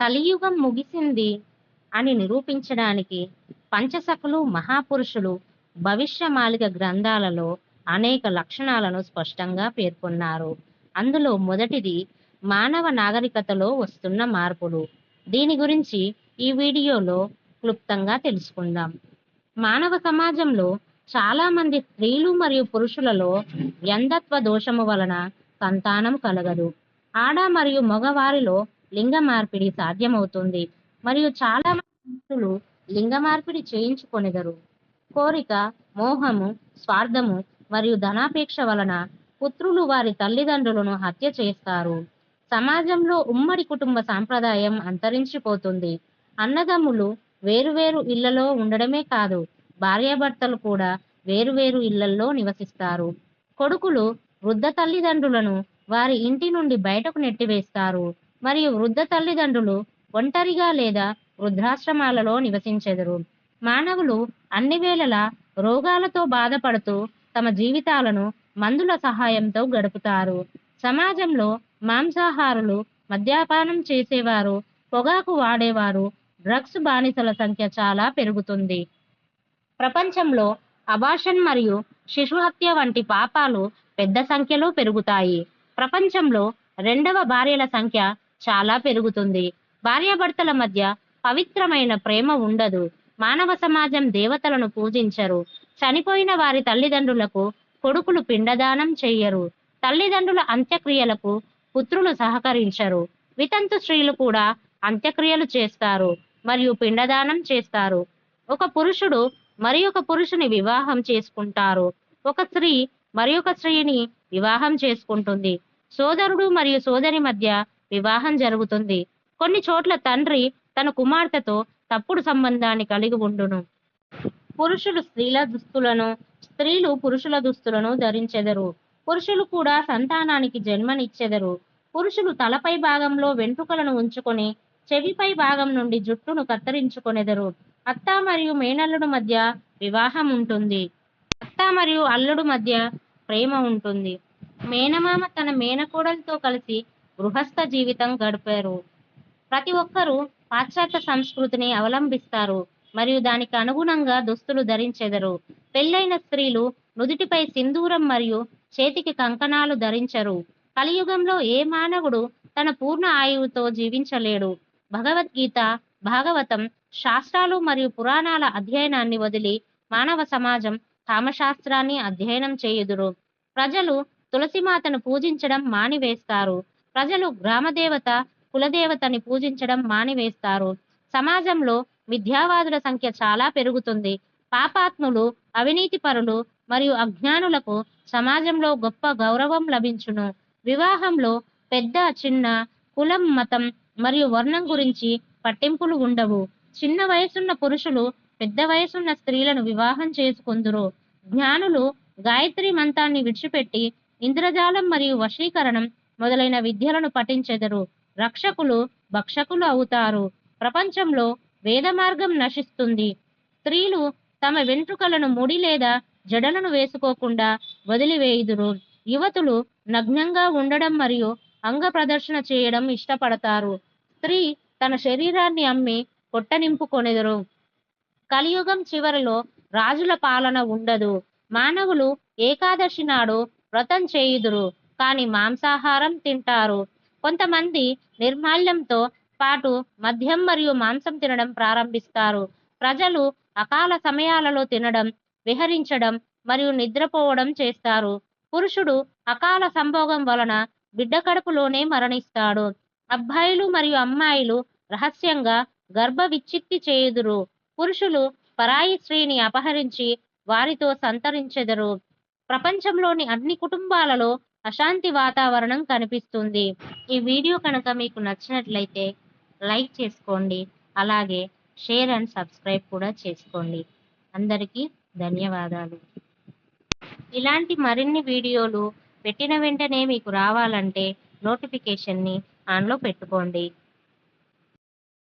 కలియుగం ముగిసింది అని నిరూపించడానికి పంచసఖులు మహాపురుషులు భవిష్యమాలిక గ్రంథాలలో అనేక లక్షణాలను స్పష్టంగా పేర్కొన్నారు. అందులో మొదటిది మానవ నాగరికతలో వస్తున్న మార్పులు. దీని గురించి ఈ వీడియోలో క్లుప్తంగా తెలుసుకుందాం. మానవ సమాజంలో చాలా మంది స్త్రీలు మరియు పురుషులలో వ్యంధత్వ దోషము వలన సంతానం కలగదు. ఆడ మరియు మగవారిలో లింగ మార్పిడి సాధ్యమవుతుంది. మరియు చాలా మంది లింగ మార్పిడి చేయించుకొనెదరు. కోరిక మోహము స్వార్థము మరియు ధనాపేక్ష వలన పుత్రులు వారి తల్లిదండ్రులను హత్య చేస్తారు. సమాజంలో ఉమ్మడి కుటుంబ సాంప్రదాయం అంతరించిపోతుంది. అన్నదమ్ములు వేరువేరు ఇళ్ళలో ఉండడమే కాదు భార్యాభర్తలు కూడా వేరువేరు ఇళ్ళల్లో నివసిస్తారు. కొడుకులు వృద్ధ తల్లిదండ్రులను వారి ఇంటి నుండి బయటకు నెట్టివేస్తారు. మరియు వృద్ధ తల్లిదండ్రులు ఒంటరిగా లేదా వృద్ధాశ్రమాలలో నివసించెదరు. మానవులు అన్ని వేళలా రోగాలతో బాధపడుతూ తమ జీవితాలను మందుల సహాయంతో గడుపుతారు. సమాజంలో మాంసాహారులు మద్యపానం చేసేవారు పొగాకు వాడేవారు డ్రగ్స్ బానిసల సంఖ్య చాలా పెరుగుతుంది. ప్రపంచంలో అబాషన్ మరియు శిశుహత్య వంటి పాపాలు పెద్ద సంఖ్యలో పెరుగుతాయి. ప్రపంచంలో రెండవ భార్యల సంఖ్య చాలా పెరుగుతుంది. భార్యాభర్తల మధ్య పవిత్రమైన ప్రేమ ఉండదు. మానవ సమాజం దేవతలను పూజించరు. చనిపోయిన వారి తల్లిదండ్రులకు కొడుకులు పిండదానం చెయ్యరు. తల్లిదండ్రుల అంత్యక్రియలకు పుత్రులు సహకరించరు. వితంతు స్త్రీలు కూడా అంత్యక్రియలు చేస్తారు మరియు పిండదానం చేస్తారు. ఒక పురుషుడు మరి ఒక పురుషుని వివాహం చేసుకుంటారు. ఒక స్త్రీ మరి ఒక స్త్రీని వివాహం చేసుకుంటుంది. సోదరుడు మరియు సోదరి మధ్య వివాహం జరుగుతుంది. కొన్ని చోట్ల తండ్రి తన కుమార్తెతో తప్పుడు సంబంధాన్ని కలిగి ఉండును. పురుషులు స్త్రీల దుస్తులను స్త్రీలు పురుషుల దుస్తులను ధరించెదరు. పురుషులు కూడా సంతానానికి జన్మనిచ్చెదరు. పురుషులు తలపై భాగంలో వెంట్రుకలను ఉంచుకొని చెవిపై భాగం నుండి జుట్టును కత్తిరించుకొనెదరు. అత్త మరియు మేనల్లుడు మధ్య వివాహం ఉంటుంది. అత్త మరియు అల్లుడు మధ్య ప్రేమ ఉంటుంది. మేనమామ తన మేనకోడలతో కలిసి గృహస్థ జీవితం గడిపారు. ప్రతి ఒక్కరూ పాశ్చాత్య సంస్కృతిని అవలంబిస్తారు మరియు దానికి అనుగుణంగా దుస్తులు ధరించెదరు. పెళ్ళైన స్త్రీలు నుదుటిపై సింధూరం మరియు చేతికి కంకణాలు ధరించరు. కలియుగంలో ఏ మానవుడు తన పూర్ణ ఆయువుతో జీవించలేడు. భగవద్గీత భాగవతం శాస్త్రాలు మరియు పురాణాల అధ్యయనాన్ని వదిలి మానవ సమాజం కామశాస్త్రాన్ని అధ్యయనం చేయుదురు. ప్రజలు తులసిమాతను పూజించడం మానివేస్తారు. ప్రజలు గ్రామదేవత కులదేవతని పూజించడం మానివేస్తారు. సమాజంలో మిథ్యావాదుల సంఖ్య చాలా పెరుగుతుంది. పాపాత్ములు అవినీతి పరులు మరియు అజ్ఞానులకు సమాజంలో గొప్ప గౌరవం లభించును. వివాహంలో పెద్ద చిన్న కులం మతం మరియు వర్ణం గురించి పట్టింపులు ఉండవు. చిన్న వయసున్న పురుషులు పెద్ద వయసున్న స్త్రీలను వివాహం చేసుకుందురు. జ్ఞానులు గాయత్రి మంత్రాన్ని విడిచిపెట్టి ఇంద్రజాలం మరియు వశీకరణం మొదలైన విద్యలను పఠించెదరు. రక్షకులు భక్షకులు అవుతారు. ప్రపంచంలో వేద మార్గం నశిస్తుంది. స్త్రీలు తమ వెంట్రుకలను ముడి లేదా జడలను వేసుకోకుండా వదిలివేయుదురు. యువతులు నగ్నంగా ఉండడం మరియు అంగ ప్రదర్శన చేయడం ఇష్టపడతారు. స్త్రీ తన శరీరాన్ని అమ్మి కొట్టనింపుకొనెదరు కలియుగం చివరిలో రాజుల పాలన ఉండదు. మానవులు ఏకాదశి నాడు వ్రతం చేయుదురు. కానీ మాంసాహారం తింటారు. కొంతమంది నిర్మాల్యంతో పాటు మద్యం మరియు మాంసం తినడం ప్రారంభిస్తారు. ప్రజలు అకాల సమయాలలో తినడం విహరించడం మరియు నిద్రపోవడం చేస్తారు. పురుషుడు అకాల సంభోగం వలన బిడ్డ కడుపులోనే మరణిస్తాడు. అబ్బాయిలు మరియు అమ్మాయిలు రహస్యంగా గర్భ విచ్ఛిత్తి చేయుదురు. పురుషులు పరాయి స్త్రీని అపహరించి వారితో సంతరించెదరు. ప్రపంచంలోని అన్ని కుటుంబాలలో అశాంతి వాతావరణం కనిపిస్తుంది. ఈ వీడియో కనుక మీకు నచ్చినట్లయితే లైక్ చేసుకోండి. అలాగే షేర్ అండ్ సబ్స్క్రైబ్ కూడా చేసుకోండి. అందరికీ ధన్యవాదాలు. ఇలాంటి మరిన్ని వీడియోలు పెట్టిన వెంటనే మీకు రావాలంటే నోటిఫికేషన్ని ఆన్లో పెట్టుకోండి.